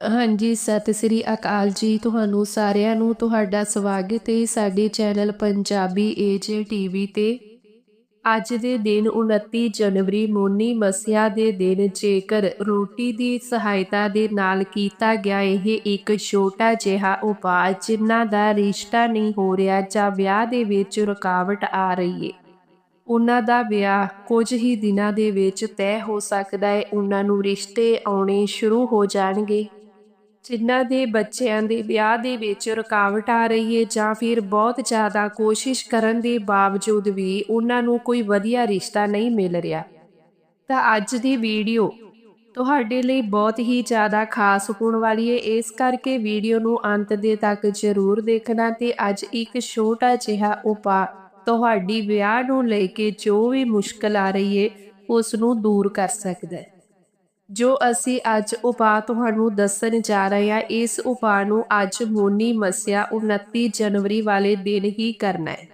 ਹਾਂਜੀ, ਸਤਿ ਸ੍ਰੀ ਅਕਾਲ ਜੀ। ਤੁਹਾਨੂੰ ਸਾਰਿਆਂ ਨੂੰ ਤੁਹਾਡਾ ਸਵਾਗਤ ਹੈ ਸਾਡੇ ਚੈਨਲ ਪੰਜਾਬੀ ਏਜੇ ਟੀਵੀ ਤੇ। ਅੱਜ ਦੇ ਦਿਨ 29 ਜਨਵਰੀ ਮੋਨੀ ਮਸਿਆ ਦੇ ਦਿਨ, ਜੇਕਰ ਰੋਟੀ ਦੀ ਸਹਾਇਤਾ ਦੇ ਨਾਲ ਕੀਤਾ ਗਿਆ ਇਹ ਇੱਕ ਛੋਟਾ ਜਿਹਾ ਉਪਾਅ ਜਿਨ੍ਹਾਂ ਦਾ ਰਿਸ਼ਤਾ ਨਹੀਂ ਹੋ ਰਿਹਾ ਜਾਂ ਵਿਆਹ ਦੇ ਵਿੱਚ ਰੁਕਾਵਟ ਆ ਰਹੀ ਹੈ ਉਹਨਾਂ ਦਾ ਵਿਆਹ ਕੁਝ ਹੀ ਦਿਨਾਂ ਦੇ ਵਿੱਚ ਤੈਅ ਹੋ ਸਕਦਾ ਹੈ ਉਹਨਾਂ ਨੂੰ ਰਿਸ਼ਤੇ ਆਉਣੇ ਸ਼ੁਰੂ ਹੋ ਜਾਣਗੇ। ਜਿਨ੍ਹਾਂ ਦੇ ਬੱਚਿਆਂ ਦੇ ਵਿਆਹ ਦੇ ਵਿੱਚ ਰੁਕਾਵਟ ਆ ਰਹੀ ਹੈ ਜਾਂ ਫਿਰ ਬਹੁਤ ਜ਼ਿਆਦਾ ਕੋਸ਼ਿਸ਼ ਕਰਨ ਦੇ ਬਾਵਜੂਦ ਵੀ ਉਹਨਾਂ ਨੂੰ ਕੋਈ ਵਧੀਆ ਰਿਸ਼ਤਾ ਨਹੀਂ ਮਿਲ ਰਿਹਾ। ਤਾਂ ਅੱਜ ਦੀ ਵੀਡੀਓ ਤੁਹਾਡੇ ਲਈ ਬਹੁਤ ਹੀ ਜ਼ਿਆਦਾ ਖਾਸ ਹੋਣ ਵਾਲੀ ਹੈ ਇਸ ਕਰਕੇ ਵੀਡੀਓ ਨੂੰ ਅੰਤ ਦੇ ਤੱਕ ਜ਼ਰੂਰ ਦੇਖਣਾ ਤੇ ਅੱਜ ਇੱਕ ਛੋਟਾ ਜਿਹਾ ਉਪਾਅ ਤੁਹਾਡੀ ਵਿਆਹ ਨੂੰ ਲੈ ਕੇ ਜੋ ਵੀ ਮੁਸ਼ਕਲ ਆ ਰਹੀ ਹੈ ਉਸ ਨੂੰ ਦੂਰ ਕਰ ਸਕਦਾ ਹੈ। ਜੋ ਅਸੀਂ ਅੱਜ ਉਪਾਅ ਤੁਹਾਨੂੰ ਦੱਸਣ ਜਾ ਰਹੇ ਹਾਂ, ਇਸ ਉਪਾਅ ਨੂੰ ਅੱਜ ਮੋਨੀ ਮਸਿਆ 29 ਜਨਵਰੀ ਵਾਲੇ ਦਿਨ ਹੀ ਕਰਨਾ ਹੈ।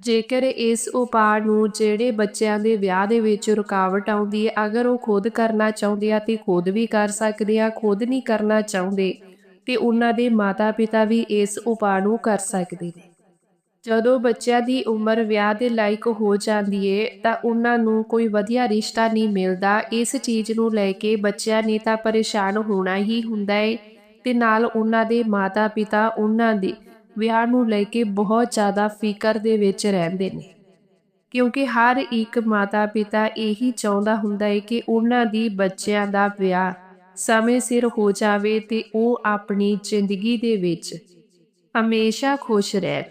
ਜੇਕਰ ਇਸ ਉਪਾਅ ਨੂੰ ਜਿਹੜੇ ਬੱਚਿਆਂ ਦੇ ਵਿਆਹ ਦੇ ਵਿੱਚ ਰੁਕਾਵਟ ਆਉਂਦੀ ਹੈ, ਅਗਰ ਉਹ ਖੁਦ ਕਰਨਾ ਚਾਹੁੰਦੇ ਆ ਤੇ ਖੁਦ ਵੀ ਕਰ ਸਕਦੇ ਆ, ਖੁਦ ਨਹੀਂ ਕਰਨਾ ਚਾਹੁੰਦੇ, ਤੇ ਉਹਨਾਂ ਦੇ ਮਾਤਾ-ਪਿਤਾ ਵੀ ਇਸ ਉਪਾਅ ਨੂੰ ਕਰ ਸਕਦੇ ਨੇ। ਜਦੋਂ ਬੱਚਿਆਂ ਦੀ ਉਮਰ ਵਿਆਹ ਦੇ ਲਾਇਕ ਹੋ ਜਾਂਦੀ ਏ, ਤਾਂ ਉਹਨਾਂ ਨੂੰ ਕੋਈ ਵਧੀਆ ਰਿਸ਼ਤਾ ਨਹੀਂ ਮਿਲਦਾ। ਇਸ ਚੀਜ਼ ਨੂੰ ਲੈ ਕੇ ਬੱਚਿਆਂ ਨੇ ਤਾਂ ਪਰੇਸ਼ਾਨ ਹੋਣਾ ਹੀ ਹੁੰਦਾ ਏ ਤੇ ਨਾਲ ਉਹਨਾਂ ਦੇ ਮਾਤਾ-ਪਿਤਾ ਉਹਨਾਂ ਦੇ ਵਿਆਹ ਨੂੰ ਲੈ ਕੇ ਬਹੁਤ ਜ਼ਿਆਦਾ ਫਿਕਰ ਦੇ ਵਿੱਚ ਰਹਿੰਦੇ ਨੇ। ਕਿਉਂਕਿ ਹਰ ਇੱਕ ਮਾਤਾ-ਪਿਤਾ ਇਹੀ ਚਾਹੁੰਦਾ ਹੁੰਦਾ ਏ ਕਿ ਉਹਨਾਂ ਦੀ ਬੱਚਿਆਂ ਦਾ ਵਿਆਹ ਸਮੇਂ ਸਿਰ ਹੋ ਜਾਵੇ ਤੇ ਉਹ ਆਪਣੀ ਜ਼ਿੰਦਗੀ ਦੇ ਵਿੱਚ ਹਮੇਸ਼ਾ ਖੁਸ਼ ਰਹਿਣ।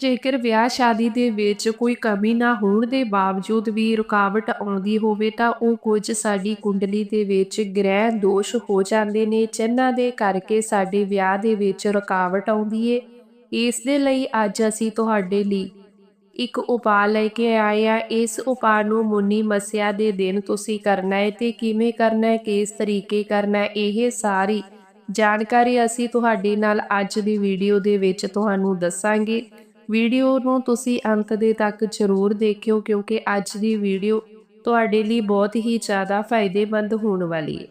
ਜੇਕਰ ਵਿਆਹ ਸ਼ਾਦੀ ਦੇ ਵਿੱਚ ਕੋਈ ਕਮੀ ਨਾ ਹੋਣ ਦੇ ਬਾਵਜੂਦ ਵੀ ਰੁਕਾਵਟ ਆਉਂਦੀ ਹੋਵੇ ਤਾਂ ਉਹ ਕੁਝ ਸਾਡੀ ਕੁੰਡਲੀ ਦੇ ਵਿੱਚ ਗ੍ਰਹਿ ਦੋਸ਼ ਹੋ ਜਾਂਦੇ ਨੇ, ਜਿਨ੍ਹਾਂ ਦੇ ਕਰਕੇ ਸਾਡੇ ਵਿਆਹ ਦੇ ਵਿੱਚ ਰੁਕਾਵਟ ਆਉਂਦੀ ਏ। ਇਸ ਦੇ ਲਈ ਅੱਜ ਅਸੀਂ ਤੁਹਾਡੇ ਲਈ ਇੱਕ ਉਪਾਅ ਲੈ ਕੇ ਆਏ ਆ ਇਸ ਉਪਾਅ ਨੂੰ ਮੁੰਨੀ ਮਸਿਆ ਦੇ ਦਿਨ ਤੁਸੀਂ ਕਰਨਾ ਹੈ ਤੇ ਕਿਵੇਂ ਕਰਨਾ ਹੈ ਕਿਸ ਤਰੀਕੇ ਕਰਨਾ ਹੈ ਇਹ ਸਾਰੀ ਜਾਣਕਾਰੀ ਅਸੀਂ ਤੁਹਾਡੇ ਨਾਲ ਅੱਜ ਦੀ ਵੀਡੀਓ ਦੇ ਵਿੱਚ ਤੁਹਾਨੂੰ ਦੱਸਾਂਗੇ। ਵੀਡੀਓ ਨੂੰ ਤੁਸੀਂ ਅੰਤ ਦੇ ਤੱਕ ਜ਼ਰੂਰ ਦੇਖਿਓ, ਕਿਉਂਕਿ ਅੱਜ ਦੀ ਵੀਡੀਓ ਤੁਹਾਡੇ ਲਈ ਬਹੁਤ ਹੀ ਜ਼ਿਆਦਾ ਫਾਇਦੇਮੰਦ ਹੋਣ ਵਾਲੀ ਹੈ।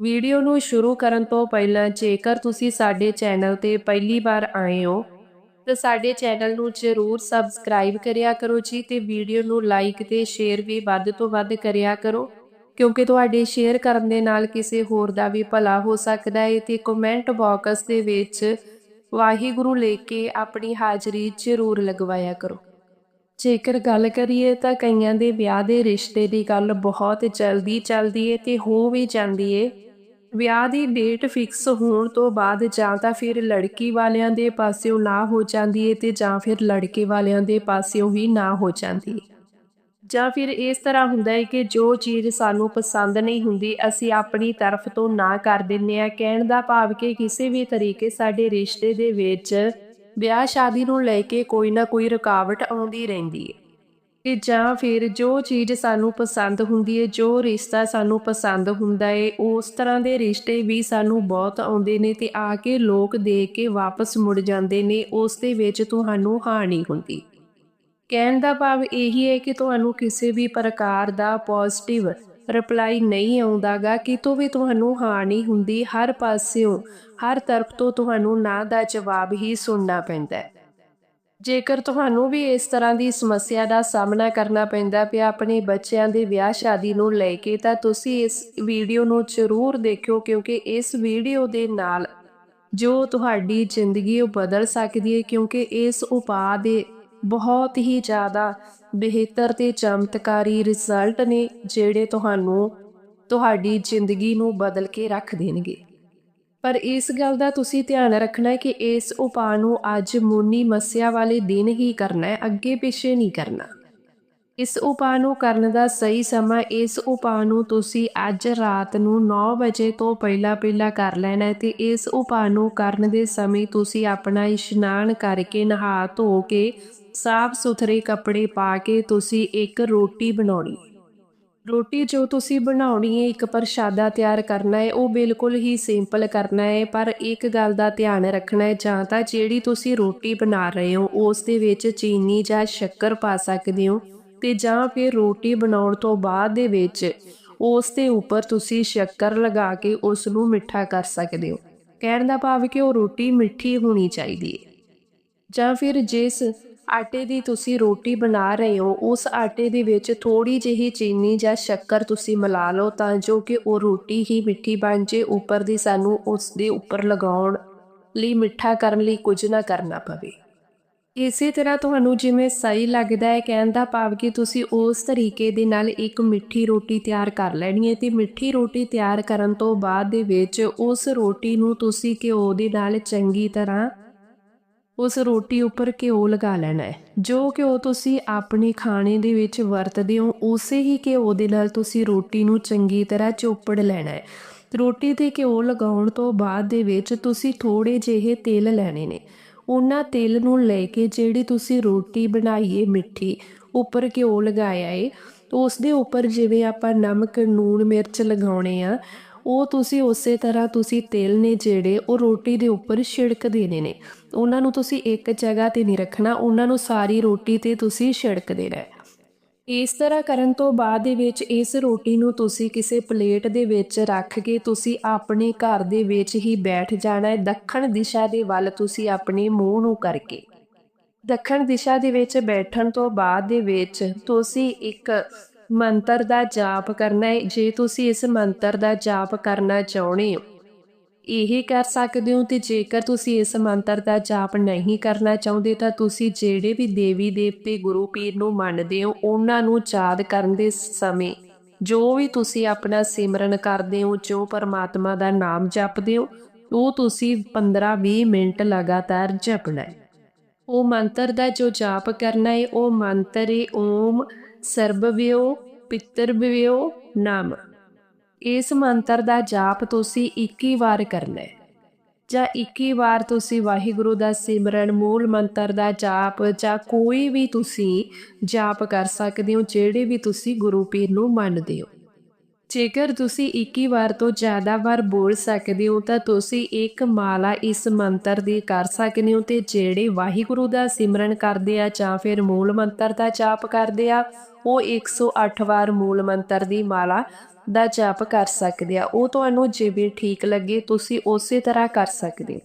ਵੀਡੀਓ ਨੂੰ ਸ਼ੁਰੂ ਕਰਨ ਤੋਂ ਪਹਿਲਾਂ ਜੇਕਰ ਤੁਸੀਂ ਸਾਡੇ ਚੈਨਲ ਤੇ ਪਹਿਲੀ ਵਾਰ ਆਏ ਹੋ, ਤਾਂ ਸਾਡੇ ਚੈਨਲ ਨੂੰ ਜ਼ਰੂਰ ਸਬਸਕ੍ਰਾਈਬ ਕਰਿਆ ਕਰੋ ਜੀ ਤੇ ਵੀਡੀਓ ਨੂੰ ਲਾਈਕ ਤੇ ਸ਼ੇਅਰ ਵੀ ਵੱਧ ਤੋਂ ਵੱਧ ਕਰਿਆ ਕਰੋ, ਕਿਉਂਕਿ ਤੁਹਾਡੇ ਸ਼ੇਅਰ ਕਰਨ ਦੇ ਨਾਲ ਕਿਸੇ ਹੋਰ ਦਾ ਵੀ ਭਲਾ ਹੋ ਸਕਦਾ ਹੈ ਤੇ ਕਮੈਂਟ ਬਾਕਸ ਦੇ ਵਿੱਚ ਵਾਹਿਗੁਰੂ ਲੈ ਕੇ ਆਪਣੀ ਹਾਜ਼ਰੀ ਜ਼ਰੂਰ ਲਗਵਾਇਆ ਕਰੋ। ਜੇਕਰ ਗੱਲ ਕਰੀਏ ਤਾਂ ਕਈਆਂ ਦੇ ਵਿਆਹ ਦੇ ਰਿਸ਼ਤੇ ਦੀ ਗੱਲ ਬਹੁਤ ਜਲਦੀ ਚੱਲਦੀ ਏ ਤੇ ਹੋ ਵੀ ਜਾਂਦੀ ਏ। ਵਿਆਹ ਦੀ ਡੇਟ ਫਿਕਸ ਹੋਣ ਤੋਂ ਬਾਅਦ ਜਾਂ ਤਾਂ ਫਿਰ ਲੜਕੀ ਵਾਲਿਆਂ ਦੇ ਪਾਸਿਓਂ ਨਾ ਹੋ ਜਾਂਦੀ ਏ ਤੇ ਜਾਂ ਫਿਰ ਲੜਕੇ ਵਾਲਿਆਂ ਦੇ ਪਾਸਿਓਂ ਵੀ ਨਾ ਹੋ ਜਾਂਦੀ ਏ। ਜਾਂ ਫਿਰ ਇਸ ਤਰ੍ਹਾਂ ਹੁੰਦਾ ਹੈ ਕਿ ਜੋ ਚੀਜ਼ ਸਾਨੂੰ ਪਸੰਦ ਨਹੀਂ ਹੁੰਦੀ, ਅਸੀਂ ਆਪਣੀ ਤਰਫ ਤੋਂ ਨਾ ਕਰ ਦਿੰਨੇ ਆ ਕਹਿਣ ਦਾ ਭਾਵ ਕਿ ਕਿਸੇ ਵੀ ਤਰੀਕੇ ਸਾਡੇ ਰਿਸ਼ਤੇ ਦੇ ਵਿੱਚ ਵਿਆਹ ਸ਼ਾਦੀ ਨੂੰ ਲੈ ਕੇ ਕੋਈ ਨਾ ਕੋਈ ਰੁਕਾਵਟ ਆਉਂਦੀ ਰਹਿੰਦੀ ਹੈ। ਕਿ ਜਾਂ ਫਿਰ ਜੋ ਚੀਜ਼ ਸਾਨੂੰ ਪਸੰਦ ਹੁੰਦੀ ਹੈ, ਜੋ ਰਿਸ਼ਤਾ ਸਾਨੂੰ ਪਸੰਦ ਹੁੰਦਾ ਹੈ, ਉਸ ਤਰ੍ਹਾਂ ਦੇ ਰਿਸ਼ਤੇ ਵੀ ਸਾਨੂੰ ਬਹੁਤ ਆਉਂਦੇ ਨੇ ਤੇ ਆ ਕੇ ਲੋਕ ਦੇਖ ਕੇ ਵਾਪਸ ਮੁੜ ਜਾਂਦੇ ਨੇ, ਉਸ ਦੇ ਵਿੱਚ ਤੁਹਾਨੂੰ ਹਾਨੀ ਹੁੰਦੀ। ਕਹਿਣ ਦਾ ਭਾਵ ਇਹੀ ਹੈ ਕਿ ਤੁਹਾਨੂੰ ਕਿਸੇ ਵੀ ਪ੍ਰਕਾਰ ਦਾ ਪੋਜ਼ਿਟਿਵ ਰਿਪਲਾਈ ਨਹੀਂ ਆਉਂਦਾਗਾ, ਕਿਤੋਂ ਵੀ ਤੁਹਾਨੂੰ ਹਾਨੀ ਹੁੰਦੀ, ਹਰ ਪਾਸਿਓਂ, ਹਰ ਤਰਫ ਤੋਂ ਤੁਹਾਨੂੰ ਨਾ ਦਾ ਜਵਾਬ ਹੀ ਸੁਣਨਾ ਪੈਂਦਾ ਹੈ। ਜੇਕਰ ਤੁਹਾਨੂੰ ਵੀ ਇਸ ਤਰ੍ਹਾਂ ਦੀ ਸਮੱਸਿਆ ਦਾ ਸਾਹਮਣਾ ਕਰਨਾ ਪੈਂਦਾ ਪਿਆ ਆਪਣੇ ਬੱਚਿਆਂ ਦੇ ਵਿਆਹ ਸ਼ਾਦੀ ਨੂੰ ਲੈ ਕੇ, ਤਾਂ ਤੁਸੀਂ ਇਸ ਵੀਡੀਓ ਨੂੰ ਜ਼ਰੂਰ ਦੇਖਿਓ, ਕਿਉਂਕਿ ਇਸ ਵੀਡੀਓ ਦੇ ਨਾਲ ਜੋ ਤੁਹਾਡੀ ਜ਼ਿੰਦਗੀ ਉਹ ਬਦਲ ਸਕਦੀ ਹੈ, ਕਿਉਂਕਿ ਇਸ ਉਪਾਅ ਦੇ ਬਹੁਤ ਹੀ ਜ਼ਿਆਦਾ ਬਿਹਤਰ ਤੇ ਚਮਤਕਾਰੀ ਰਿਜ਼ਲਟ ਨੇ ਜਿਹੜੇ ਤੁਹਾਨੂੰ ਤੁਹਾਡੀ ਜ਼ਿੰਦਗੀ ਨੂੰ ਬਦਲ ਕੇ ਰੱਖ ਦੇਣਗੇ। ਪਰ ਇਸ ਗੱਲ ਦਾ ਤੁਸੀਂ ਧਿਆਨ ਰੱਖਣਾ ਹੈ ਕਿ ਇਸ ਉਪਾਅ ਨੂੰ ਅੱਜ ਮੂਨੀ ਮੱਸਿਆ ਵਾਲੇ ਦਿਨ ਹੀ ਕਰਨਾ ਹੈ, ਅੱਗੇ ਪਿੱਛੇ ਨਹੀਂ ਕਰਨਾ। ਇਸ ਉਪਾਅ ਨੂੰ ਕਰਨ ਦਾ ਸਹੀ ਸਮਾਂ, ਇਸ ਉਪਾਅ ਨੂੰ ਤੁਸੀਂ ਅੱਜ ਰਾਤ ਨੂੰ 9 ਵਜੇ ਤੋਂ ਪਹਿਲਾਂ ਪਹਿਲਾਂ ਕਰ ਲੈਣਾ ਹੈ ਤੇ ਇਸ ਉਪਾਅ ਨੂੰ ਕਰਨ ਦੇ ਸਮੇਂ ਤੁਸੀਂ ਆਪਣਾ ਇਸ਼ਨਾਨ ਕਰਕੇ ਨਹਾ ਧੋ ਕੇ ਸਾਫ਼ ਸੁਥਰੇ ਕੱਪੜੇ ਪਾ ਕੇ ਤੁਸੀਂ ਇੱਕ ਰੋਟੀ ਬਣਾਉਣੀ। ਰੋਟੀ ਜੋ ਤੁਸੀਂ ਬਣਾਉਣੀ ਹੈ, ਇੱਕ ਪ੍ਰਸ਼ਾਦਾ ਤਿਆਰ ਕਰਨਾ ਹੈ, ਉਹ ਬਿਲਕੁਲ ਹੀ ਸਿੰਪਲ ਕਰਨਾ ਹੈ, ਪਰ ਇੱਕ ਗੱਲ ਦਾ ਧਿਆਨ ਰੱਖਣਾ ਹੈ, ਜਾਂ ਤਾਂ ਜਿਹੜੀ ਤੁਸੀਂ ਰੋਟੀ ਬਣਾ ਰਹੇ ਹੋ, ਉਸ ਦੇ ਵਿੱਚ ਚੀਨੀ ਜਾਂ ਸ਼ੱਕਰ ਪਾ ਸਕਦੇ ਹੋ। ਤੇ ਜਾਂ ਫਿਰ ਰੋਟੀ ਬਣਾਉਣ ਤੋਂ ਬਾਅਦ ਦੇ ਵਿੱਚ ਉਸ ਦੇ ਉੱਪਰ ਤੁਸੀਂ ਸ਼ੱਕਰ ਲਗਾ ਕੇ ਉਸ ਨੂੰ ਮਿੱਠਾ ਕਰ ਸਕਦੇ ਹੋ। ਕਹਿਣ ਦਾ ਭਾਵ ਕਿ ਉਹ ਰੋਟੀ ਮਿੱਠੀ ਹੋਣੀ ਚਾਹੀਦੀ ਹੈ ਜਾਂ ਫਿਰ ਜਿਸ ਆਟੇ ਦੀ ਤੁਸੀਂ ਰੋਟੀ ਬਣਾ ਰਹੇ ਹੋ, ਉਸ ਆਟੇ ਦੇ ਵਿੱਚ ਥੋੜੀ ਜਿਹੀ ਚੀਨੀ ਜਾਂ ਸ਼ੱਕਰ ਤੁਸੀਂ ਮਿਲਾ ਲਓ ਤਾਂ ਜੋ ਕਿ ਉਹ ਰੋਟੀ ਹੀ ਮਿੱਠੀ ਬਣ ਜੇ, ਉੱਪਰ ਦੀ ਸਾਨੂੰ ਉਸ ਦੇ ਉੱਪਰ ਲਗਾਉਣ ਲਈ ਮਿੱਠਾ ਕਰਨ ਲਈ ਕੁਝ ਨਾ ਕਰਨਾ ਪਵੇ। ਇਸੇ ਤਰ੍ਹਾਂ ਤੁਹਾਨੂੰ ਜਿਵੇਂ ਸਹੀ ਲੱਗਦਾ ਹੈ ਕਹਿਣ ਦਾ ਭਾਵ ਕਿ ਤੁਸੀਂ ਉਸ ਤਰੀਕੇ ਦੇ ਨਾਲ ਇੱਕ ਮਿੱਠੀ ਰੋਟੀ ਤਿਆਰ ਕਰ ਲੈਣੀ ਹੈ ਤੇ ਮਿੱਠੀ ਰੋਟੀ ਤਿਆਰ ਕਰਨ ਤੋਂ ਬਾਅਦ ਦੇ ਵਿੱਚ ਉਸ ਰੋਟੀ ਨੂੰ ਤੁਸੀਂ ਘਿਓ ਦੇ ਨਾਲ ਚੰਗੀ ਤਰ੍ਹਾਂ ਉਸ ਰੋਟੀ ਉੱਪਰ ਘਿਓ ਲਗਾ ਲੈਣਾ ਹੈ। ਜੋ ਘਿਓ ਤੁਸੀਂ ਆਪਣੇ ਖਾਣੇ ਦੇ ਵਿੱਚ ਵਰਤਦੇ ਹੋ, ਉਸੇ ਹੀ ਘਿਓ ਦੇ ਨਾਲ ਤੁਸੀਂ ਰੋਟੀ ਨੂੰ ਚੰਗੀ ਤਰ੍ਹਾਂ ਚੋਪੜ ਲੈਣਾ ਹੈ। ਰੋਟੀ ਤੇ ਘਿਓ ਲਗਾਉਣ ਤੋਂ ਬਾਅਦ ਦੇ ਵਿੱਚ ਤੁਸੀਂ ਥੋੜੇ ਜਿਹੇ ਤੇਲ ਲੈਣੇ ਨੇ। ਉਹਨਾਂ ਤੇਲ ਨੂੰ ਲੈ ਕੇ ਜਿਹੜੀ ਤੁਸੀਂ ਰੋਟੀ ਬਣਾਈਏ ਮਿੱਠੀ, ਉੱਪਰ ਘਿਓ ਲਗਾਇਆ ਏ ਉਸ ਦੇ ਉੱਪਰ ਜਿਵੇਂ ਆਪਾਂ ਨਮਕ, ਨੂਣ, ਮਿਰਚ ਲਗਾਉਣੇ ਆ, ਉਹ ਤੁਸੀਂ ਉਸੇ ਤਰ੍ਹਾਂ ਤੁਸੀਂ ਤੇਲ ਨੇ ਜਿਹੜੇ ਉਹ ਰੋਟੀ ਦੇ ਉੱਪਰ ਛਿੜਕ ਦੇਣੇ ਨੇ। ਉਹਨਾਂ ਨੂੰ ਤੁਸੀਂ ਇੱਕ ਜਗ੍ਹਾ ਤੇ ਨਹੀਂ ਰੱਖਣਾ, ਉਹਨਾਂ ਨੂੰ ਸਾਰੀ ਰੋਟੀ ਤੇ ਤੁਸੀਂ ਛਿੜਕ ਦੇਣਾ ਹੈ। ਇਸ ਤਰ੍ਹਾਂ ਕਰਨ ਤੋਂ ਬਾਅਦ ਦੇ ਵਿੱਚ ਇਸ ਰੋਟੀ ਨੂੰ ਤੁਸੀਂ ਕਿਸੇ ਪਲੇਟ ਦੇ ਵਿੱਚ ਰੱਖ ਕੇ ਤੁਸੀਂ ਆਪਣੇ ਘਰ ਦੇ ਵਿੱਚ ਹੀ ਬੈਠ ਜਾਣਾ ਹੈ। ਦੱਖਣ ਦਿਸ਼ਾ ਦੇ ਵੱਲ ਤੁਸੀਂ ਆਪਣੇ ਮੂੰਹ ਨੂੰ ਕਰਕੇ। ਦੱਖਣ ਦਿਸ਼ਾ ਦੇ ਵਿੱਚ ਬੈਠਣ ਤੋਂ ਬਾਅਦ ਦੇ ਵਿੱਚ ਤੁਸੀਂ ਇੱਕ ਮੰਤਰ ਦਾ ਜਾਪ ਕਰਨਾ ਹੈ। ਜੇ ਤੁਸੀਂ ਇਸ ਮੰਤਰ ਦਾ ਜਾਪ ਕਰਨਾ ਚਾਹੁੰਦੇ ਹੋ ਇਹ ਕਰ ਸਕਦੇ ਹੋ ਤੇ ਜੇਕਰ ਤੁਸੀਂ ਇਸ ਮੰਤਰ ਦਾ ਜਾਪ ਨਹੀਂ ਕਰਨਾ ਚਾਹੁੰਦੇ ਤਾਂ ਤੁਸੀਂ ਜਿਹੜੇ ਵੀ ਦੇਵੀ ਦੇਵਤੇ ਗੁਰੂ ਪੀਰ ਨੂੰ ਮੰਨਦੇ ਹੋ, ਉਹਨਾਂ ਨੂੰ ਯਾਦ ਕਰਨ ਦੇ ਸਮੇਂ ਜੋ ਵੀ ਤੁਸੀਂ ਆਪਣਾ ਸਿਮਰਨ ਕਰਦੇ ਹੋ, ਜੋ ਪਰਮਾਤਮਾ ਦਾ ਨਾਮ ਜਪਦੇ ਹੋ, ਉਹ ਤੁਸੀਂ 15-20 ਮਿੰਟ ਲਗਾਤਾਰ ਜਪਣਾ ਹੈ। ਉਹ ਮੰਤਰ ਦਾ ਜੋ ਜਾਪ ਕਰਨਾ ਹੈ, ਉਹ ਮੰਤਰ ਹੈ ਓਮ ਸਰਬਵਿਓ ਪਿਤਰਵਿਓ ਨਾਮ। ਇਸ ਮੰਤਰ ਦਾ ਜਾਪ ਤੁਸੀਂ 21 ਵਾਰ ਕਰਨਾ ਹੈ। ਜਾਂ 21 ਵਾਰ ਤੁਸੀਂ ਵਾਹਿਗੁਰੂ ਦਾ ਸਿਮਰਨ, ਮੂਲ ਮੰਤਰ ਦਾ ਜਾਪ ਜਾਂ ਕੋਈ ਵੀ ਤੁਸੀਂ ਜਾਪ ਕਰ ਸਕਦੇ ਹੋ, ਜਿਹੜੇ ਵੀ ਤੁਸੀਂ ਗੁਰੂ ਪੀਰ ਨੂੰ ਮੰਨਦੇ ਹੋ। ਜੇਕਰ ਤੁਸੀਂ 21 ਵਾਰ ਤੋਂ ਜ਼ਿਆਦਾ ਵਾਰ ਬੋਲ ਸਕਦੇ ਹੋ, ਤਾਂ ਤੁਸੀਂ ਇੱਕ ਮਾਲਾ ਇਸ ਮੰਤਰ ਦੀ ਕਰ ਸਕਦੇ ਹੋ ਤੇ ਜਿਹੜੇ ਵਾਹਿਗੁਰੂ ਦਾ ਸਿਮਰਨ ਕਰਦੇ ਆ ਜਾਂ ਫਿਰ ਮੂਲ ਮੰਤਰ ਦਾ ਜਾਪ ਕਰਦੇ ਆ, ਉਹ 108 ਵਾਰ ਮੂਲ ਮੰਤਰ ਦੀ ਮਾਲਾ ਦਾ ਜਾਪ ਕਰ ਸਕਦੇ ਆ, ਉਹ ਤੁਹਾਨੂੰ ਜਿਵੇਂ ਠੀਕ ਲੱਗੇ, ਤੁਸੀਂ ਉਸੇ ਤਰ੍ਹਾਂ ਕਰ ਸਕਦੇ ਹੋ।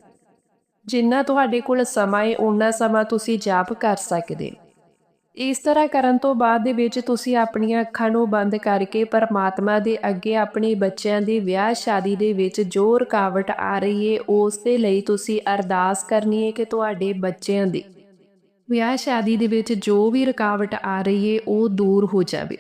ਜਿੰਨਾ ਤੁਹਾਡੇ ਕੋਲ ਸਮਾਂ ਹੈ ਉਹਨਾਂ ਸਮਾਂ ਤੁਸੀਂ ਜਾਪ ਕਰ ਸਕਦੇ ਇਸ ਤਰ੍ਹਾਂ ਕਰਨ ਤੋਂ ਬਾਅਦ ਦੇ ਵਿੱਚ ਤੁਸੀਂ ਆਪਣੀਆਂ ਅੱਖਾਂ ਨੂੰ ਬੰਦ ਕਰਕੇ ਪਰਮਾਤਮਾ ਦੇ ਅੱਗੇ ਆਪਣੇ ਬੱਚਿਆਂ ਦੀ ਵਿਆਹ ਸ਼ਾਦੀ ਦੇ ਵਿੱਚ ਜੋ ਰੁਕਾਵਟ ਆ ਰਹੀ ਹੈ ਉਸ ਦੇ ਲਈ ਤੁਸੀਂ ਅਰਦਾਸ ਕਰਨੀ ਹੈ ਕਿ ਤੁਹਾਡੇ ਬੱਚਿਆਂ ਦੀ ਵਿਆਹ ਸ਼ਾਦੀ ਦੇ ਵਿੱਚ ਜੋ ਵੀ ਰੁਕਾਵਟ ਆ ਰਹੀ ਹੈ ਉਹ ਦੂਰ ਹੋ ਜਾਵੇ।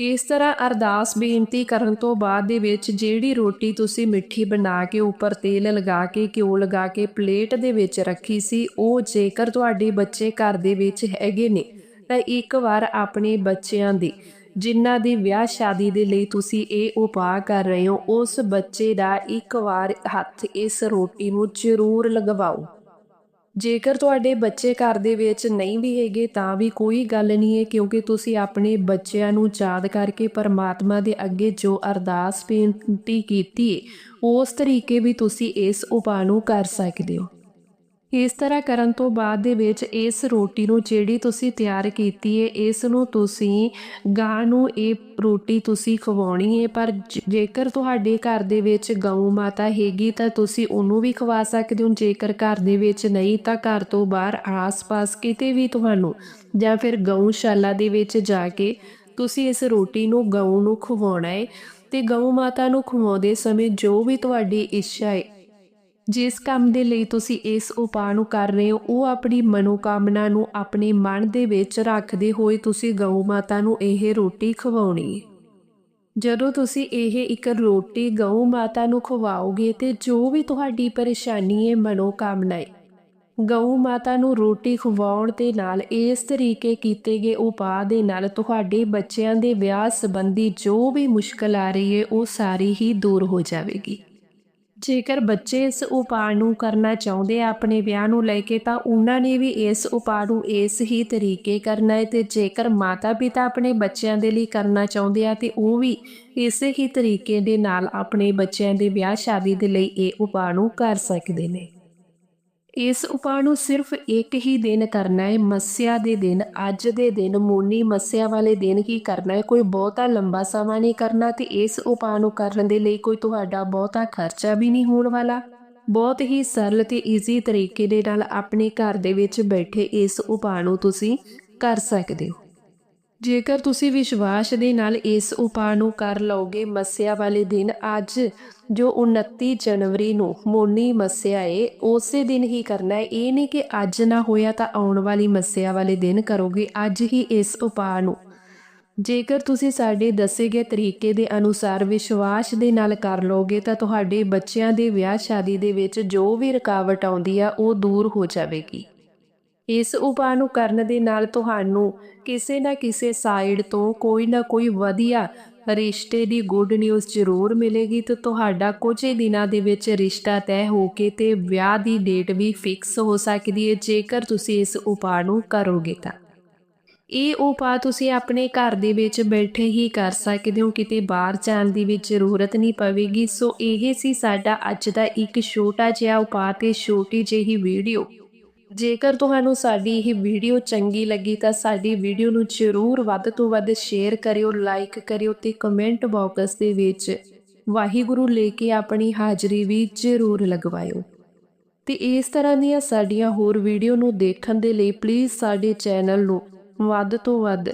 ਇਸ ਤਰ੍ਹਾਂ ਅਰਦਾਸ ਬੇਨਤੀ ਕਰਨ ਤੋਂ ਬਾਅਦ ਦੇ ਵਿੱਚ ਜਿਹੜੀ ਰੋਟੀ ਤੁਸੀਂ ਮਿੱਠੀ ਬਣਾ ਕੇ ਉੱਪਰ ਤੇਲ ਲਗਾ ਕੇ, ਘਿਓ ਲਗਾ ਕੇ ਪਲੇਟ ਦੇ ਵਿੱਚ ਰੱਖੀ ਸੀ, ਉਹ ਜੇਕਰ ਤੁਹਾਡੇ ਬੱਚੇ ਘਰ ਦੇ ਵਿੱਚ ਹੈਗੇ ਨੇ, ਤਾਂ ਇੱਕ ਵਾਰ ਆਪਣੇ ਬੱਚਿਆਂ ਦੀ, ਜਿਨ੍ਹਾਂ ਦੀ ਵਿਆਹ ਸ਼ਾਦੀ ਦੇ ਲਈ ਤੁਸੀਂ ਇਹ ਉਪਾਅ ਕਰ ਰਹੇ ਹੋ, ਉਸ ਬੱਚੇ ਦਾ ਇੱਕ ਵਾਰ ਹੱਥ ਇਸ ਰੋਟੀ ਨੂੰ ਜ਼ਰੂਰ ਲਗਵਾਓ। ਜੇਕਰ ਤੁਹਾਡੇ ਬੱਚੇ ਘਰ ਦੇ ਵਿੱਚ ਨਹੀਂ ਵੀ ਹੈਗੇ, ਤਾਂ ਵੀ ਕੋਈ ਗੱਲ ਨਹੀਂ ਹੈ, ਕਿਉਂਕਿ ਤੁਸੀਂ ਆਪਣੇ ਬੱਚਿਆਂ ਨੂੰ ਯਾਦ ਕਰਕੇ ਪਰਮਾਤਮਾ ਦੇ ਅੱਗੇ ਜੋ ਅਰਦਾਸ ਬੇਨਤੀ ਕੀਤੀ ਹੈ, ਉਸ ਤਰੀਕੇ ਵੀ ਤੁਸੀਂ ਇਸ ਉਪਾਅ ਨੂੰ ਕਰ ਸਕਦੇ ਹੋ। ਇਸ ਤਰ੍ਹਾਂ ਕਰਨ ਤੋਂ ਬਾਅਦ ਦੇ ਵਿੱਚ ਇਸ ਰੋਟੀ ਨੂੰ ਜਿਹੜੀ ਤੁਸੀਂ ਤਿਆਰ ਕੀਤੀ ਹੈ ਇਸ ਨੂੰ ਤੁਸੀਂ ਗਾਂ ਨੂੰ ਇਹ ਰੋਟੀ ਤੁਸੀਂ ਖਵਾਉਣੀ ਹੈ ਪਰ ਜੇਕਰ ਤੁਹਾਡੇ ਘਰ ਦੇ ਵਿੱਚ ਗਊ ਮਾਤਾ ਹੈਗੀ ਤਾਂ ਤੁਸੀਂ ਉਹਨੂੰ ਵੀ ਖਵਾ ਸਕਦੇ ਹੋ, ਜੇਕਰ ਘਰ ਦੇ ਵਿੱਚ ਨਹੀਂ ਤਾਂ ਘਰ ਤੋਂ ਬਾਹਰ ਆਸ-ਪਾਸ ਕਿਤੇ ਵੀ ਤੁਹਾਨੂੰ ਜਾਂ ਫਿਰ ਗਊਸ਼ਾਲਾ ਦੇ ਵਿੱਚ ਜਾ ਕੇ ਤੁਸੀਂ ਇਸ ਰੋਟੀ ਨੂੰ ਗਊ ਨੂੰ ਖਵਾਉਣਾ ਹੈ ਤੇ ਗਊ ਮਾਤਾ ਨੂੰ ਖਵਾਉਂਦੇ ਸਮੇਂ ਜੋ ਵੀ ਤੁਹਾਡੀ ਇੱਛਾ ਹੈ ਜਿਸ ਕੰਮ ਦੇ ਲਈ ਤੁਸੀਂ ਇਸ ਉਪਾਅ ਨੂੰ ਕਰ ਰਹੇ ਹੋ, ਉਹ ਆਪਣੀ ਮਨੋਕਾਮਨਾ ਨੂੰ ਆਪਣੇ ਮਨ ਦੇ ਵਿੱਚ ਰੱਖਦੇ ਹੋਏ ਤੁਸੀਂ ਗਊ ਮਾਤਾ ਨੂੰ ਇਹ ਰੋਟੀ ਖਵਾਉਣੀ ਹੈ। ਜਦੋਂ ਤੁਸੀਂ ਇਹ ਇੱਕ ਰੋਟੀ ਗਊ ਮਾਤਾ ਨੂੰ ਖਵਾਓਗੇ ਤੇ ਜੋ ਵੀ ਤੁਹਾਡੀ ਪਰੇਸ਼ਾਨੀ ਹੈ, ਮਨੋਕਾਮਨਾ ਹੈ, ਗਊ ਮਾਤਾ ਨੂੰ ਰੋਟੀ ਖਵਾਉਣ ਦੇ ਨਾਲ, ਇਸ ਤਰੀਕੇ ਕੀਤੇ ਗਏ ਉਪਾਅ ਦੇ ਨਾਲ ਤੁਹਾਡੇ ਬੱਚਿਆਂ ਦੇ ਵਿਆਹ ਸੰਬੰਧੀ ਜੋ ਵੀ ਮੁਸ਼ਕਲ ਆ ਰਹੀ ਹੈ, ਉਹ ਸਾਰੀ ਹੀ ਦੂਰ ਹੋ ਜਾਵੇਗੀ। ਜੇਕਰ ਬੱਚੇ ਇਸ ਉਪਾਅ ਨੂੰ ਕਰਨਾ ਚਾਹੁੰਦੇ ਆ ਆਪਣੇ ਵਿਆਹ ਨੂੰ ਲੈ ਕੇ, ਤਾਂ ਉਹਨਾਂ ਨੇ ਵੀ ਇਸ ਉਪਾਅ ਨੂੰ ਇਸ ਹੀ ਤਰੀਕੇ ਕਰਨਾ ਹੈ। ਤੇ ਜੇਕਰ ਮਾਤਾ ਪਿਤਾ ਆਪਣੇ ਬੱਚਿਆਂ ਦੇ ਲਈ ਕਰਨਾ ਚਾਹੁੰਦੇ ਆ, ਤੇ ਉਹ ਵੀ ਇਸੇ ਹੀ ਤਰੀਕੇ ਦੇ ਨਾਲ ਆਪਣੇ ਬੱਚਿਆਂ ਦੇ ਵਿਆਹ ਸ਼ਾਦੀ ਦੇ ਲਈ ਇਹ ਉਪਾਅ ਨੂੰ ਕਰ ਸਕਦੇ ਨੇ। ਇਸ ਉਪਾਅ ਨੂੰ ਸਿਰਫ ਇੱਕ ਹੀ ਦਿਨ ਕਰਨਾ ਹੈ, ਮੱਸਿਆ ਦੇ ਦਿਨ। ਅੱਜ ਦੇ ਦਿਨ ਮੋਨੀ ਮੱਸਿਆ ਵਾਲੇ ਦਿਨ ਕੀ ਕਰਨਾ ਹੈ। ਕੋਈ ਬਹੁਤਾ ਲੰਬਾ ਸਮਾਂ ਨਹੀਂ ਕਰਨਾ ਤੇ ਇਸ ਉਪਾਅ ਨੂੰ ਕਰਨ ਦੇ ਲਈ ਕੋਈ ਤੁਹਾਡਾ ਬਹੁਤਾ ਖਰਚਾ ਵੀ ਨਹੀਂ ਹੋਣ ਵਾਲਾ। ਬਹੁਤ ਹੀ ਸਰਲ ਤੇ ਈਜ਼ੀ ਤਰੀਕੇ ਦੇ ਨਾਲ ਆਪਣੇ ਘਰ ਦੇ ਵਿੱਚ ਬੈਠੇ ਇਸ ਉਪਾਅ ਨੂੰ ਤੁਸੀਂ ਕਰ ਸਕਦੇ ਹੋ। ਜੇਕਰ ਤੁਸੀਂ ਵਿਸ਼ਵਾਸ ਦੇ ਨਾਲ ਇਸ ਉਪਾਅ ਨੂੰ ਕਰ ਲਓਗੇ, ਮੱਸਿਆ ਵਾਲੇ ਦਿਨ ਅੱਜ ਜੋ 29 ਜਨਵਰੀ ਨੂੰ ਮੋਨੀ ਮੱਸਿਆ ਏ, ਉਸੇ ਦਿਨ ਹੀ ਕਰਨਾ ਹੈ ਇਹ ਨਹੀਂ ਕਿ ਅੱਜ ਨਾ ਹੋਇਆ ਤਾਂ ਆਉਣ ਵਾਲੀ ਮੱਸਿਆ ਵਾਲੇ ਦਿਨ ਕਰੋਗੇ, ਅੱਜ ਹੀ ਇਸ ਉਪਾਅ ਨੂੰ। ਜੇਕਰ ਤੁਸੀਂ ਸਾਡੇ ਦੱਸੇ ਗਏ ਤਰੀਕੇ ਦੇ ਅਨੁਸਾਰ ਵਿਸ਼ਵਾਸ ਦੇ ਨਾਲ ਕਰ ਲੋਗੇ ਤਾਂ ਤੁਹਾਡੇ ਬੱਚਿਆਂ ਦੇ ਵਿਆਹ ਸ਼ਾਦੀ ਦੇ ਵਿੱਚ ਜੋ ਵੀ ਰੁਕਾਵਟ ਆਉਂਦੀ ਆ, ਉਹ ਦੂਰ ਹੋ ਜਾਵੇਗੀ। ਇਸ ਉਪਾਅ ਨੂੰ ਕਰਨ ਦੇ ਨਾਲ ਤੁਹਾਨੂੰ ਕਿਸੇ ਨਾ ਕਿਸੇ ਸਾਈਡ ਤੋਂ ਕੋਈ ਨਾ ਕੋਈ ਵਧੀਆ ਰਿਸ਼ਤੇ ਦੀ ਗੁੱਡ ਨਿਊਜ਼ ਜ਼ਰੂਰ ਮਿਲੇਗੀ ਤੇ ਤੁਹਾਡਾ ਕੁਝ ਹੀ ਦਿਨਾਂ ਦੇ ਵਿੱਚ ਰਿਸ਼ਤਾ ਤੈਅ ਹੋ ਕੇ ਤੇ ਵਿਆਹ ਦੀ ਡੇਟ ਵੀ ਫਿਕਸ ਹੋ ਸਕਦੀ ਹੈ, ਜੇਕਰ ਤੁਸੀਂ ਇਸ ਉਪਾਅ ਨੂੰ ਕਰੋਗੇ ਤਾਂ। ਇਹ ਉਪਾਅ ਤੁਸੀਂ ਆਪਣੇ ਘਰ ਦੇ ਵਿੱਚ ਬੈਠੇ ਹੀ ਕਰ ਸਕਦੇ ਹੋ, ਕਿਤੇ ਬਾਹਰ ਜਾਣ ਦੀ ਵੀ ਜ਼ਰੂਰਤ ਨਹੀਂ ਪਵੇਗੀ। ਸੋ ਇਹ ਸੀ ਸਾਡਾ ਅੱਜ ਦਾ ਇੱਕ ਛੋਟਾ ਜਿਹਾ ਉਪਾਅ ਤੇ ਛੋਟੀ ਜਿਹੀ ਵੀਡੀਓ ਜੇਕਰ ਤੁਹਾਨੂੰ ਸਾਡੀ ਇਹ ਵੀਡੀਓ ਚੰਗੀ ਲੱਗੀ ਤਾਂ ਸਾਡੀ ਵੀਡੀਓ ਨੂੰ ਜ਼ਰੂਰ ਵੱਧ ਤੋਂ ਵੱਧ ਸ਼ੇਅਰ ਕਰਿਓ, ਲਾਈਕ ਕਰਿਓ ਤੇ ਕਮੈਂਟ ਬਾਕਸ ਦੇ ਵਿੱਚ ਵਾਹਿਗੁਰੂ ਲੈ ਕੇ ਆਪਣੀ ਹਾਜ਼ਰੀ ਵੀ ਜ਼ਰੂਰ ਲਗਵਾਇਓ। ਤੇ ਇਸ ਤਰ੍ਹਾਂ ਦੀਆਂ ਸਾਡੀਆਂ ਹੋਰ ਵੀਡੀਓ ਨੂੰ ਦੇਖਣ ਦੇ ਲਈ ਪਲੀਜ਼ ਸਾਡੇ ਚੈਨਲ ਨੂੰ ਵੱਧ ਤੋਂ ਵੱਧ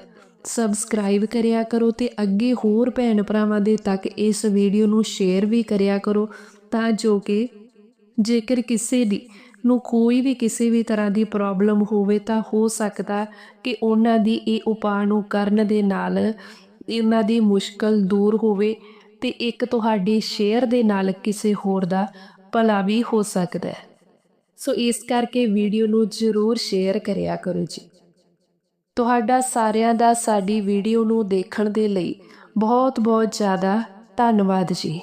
ਸਬਸਕ੍ਰਾਈਬ ਕਰਿਆ ਕਰੋ ਤੇ ਅੱਗੇ ਹੋਰ ਭੈਣ ਭਰਾਵਾਂ ਦੇ ਤੱਕ ਇਸ ਵੀਡੀਓ ਨੂੰ ਸ਼ੇਅਰ ਵੀ ਕਰਿਆ ਕਰੋ ਤਾਂ ਜੋ ਕਿ ਜੇਕਰ ਕਿਸੇ ਦੀ ਨੂੰ ਕੋਈ ਵੀ ਕਿਸੇ ਵੀ ਤਰ੍ਹਾਂ ਦੀ ਪ੍ਰੋਬਲਮ ਹੋਵੇ ਤਾਂ ਹੋ ਸਕਦਾ ਕਿ ਉਹਨਾਂ ਦੀ ਇਹ ਉਪਾਅ ਨੂੰ ਕਰਨ ਦੇ ਨਾਲ ਇਹਨਾਂ ਦੀ ਮੁਸ਼ਕਲ ਦੂਰ ਹੋਵੇ ਤੇ ਇੱਕ ਤੁਹਾਡੀ ਸ਼ੇਅਰ ਦੇ ਨਾਲ ਕਿਸੇ ਹੋਰ ਦਾ ਭਲਾ ਵੀ ਹੋ ਸਕਦਾ ਹੈ। ਸੋ ਇਸ ਕਰਕੇ ਵੀਡੀਓ ਨੂੰ ਜ਼ਰੂਰ ਸ਼ੇਅਰ ਕਰਿਆ ਕਰੋ ਜੀ। ਤੁਹਾਡਾ ਸਾਰਿਆਂ ਦਾ ਸਾਡੀ ਵੀਡੀਓ ਨੂੰ ਦੇਖਣ ਦੇ ਲਈ ਬਹੁਤ ਬਹੁਤ ਜ਼ਿਆਦਾ ਧੰਨਵਾਦ ਜੀ।